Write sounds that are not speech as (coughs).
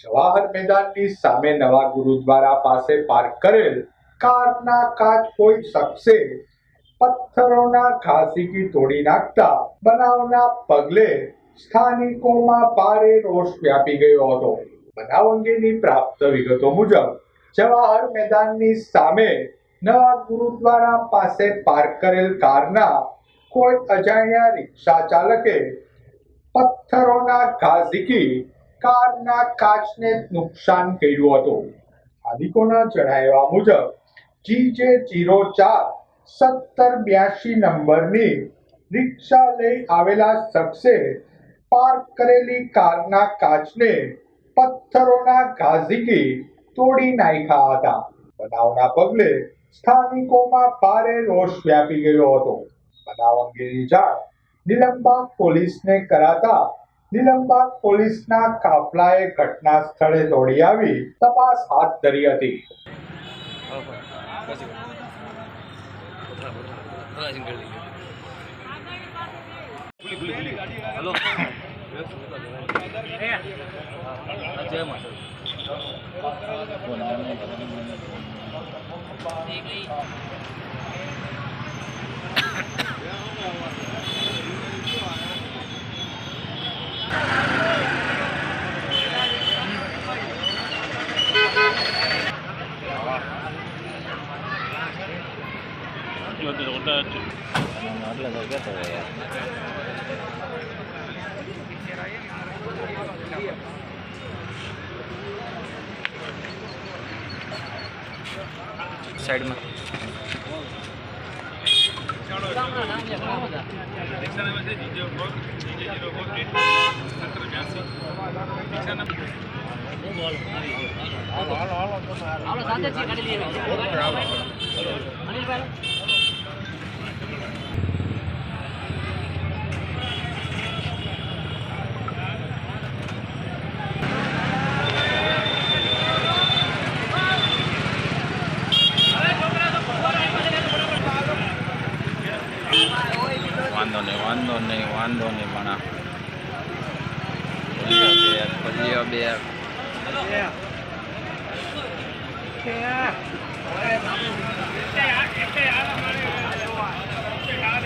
જવાહર મેદાનની સામે નવા ગુરુદ્વારા પાસે પાર્ક કરેલ કારના કાચ કોઈ શખ્સે પથ્થરોના ઘાસીકી તોડી નાખતા બનાવના પગલે સ્થાનિકોમાં ભારે રોષ વ્યાપી ગયો હતો. બનાવ અંગેની પ્રાપ્ત વિગતો મુજબ, જવાહર મેદાનની સામે નવા ગુરુદ્વારા પાસે પાર્ક કરેલ કારના કોઈ અજાણ્યા રિક્ષા ચાલકે પથ્થરોના ઘા ઝીકી કારના કાચને નુકસાન કર્યું હતું. સ્થાનિકોના જણાવ્યા મુજબ જીજે જીરો ચાર સત્તર બ્યાસી નંબરની રિક્ષા લઈ આવેલા શખ્સે પાર્ક કરેલી કારના કાચને પથ્થરોના ઘાઝીકી તોડી નાખ્યા હતા. બનાવના પગલે સ્થાનિકોમાં ભારે રોષ વ્યાપી ગયો હતો. બનાવ અંગેની જાણ નિલંબા પોલીસને કરાતા નિલંબાગ પોલીસના કાફલાએ ઘટના સ્થળે દોડી આવી તપાસ હાથ ધરી હતી. (coughs) હલો குறைச்சி வந்தது ஒன்றாச்சு நாட்டில் साइड में વાંધો નહીં વાંધો નહીં વાંધો નહીં પણ બે. ભજીયો બે.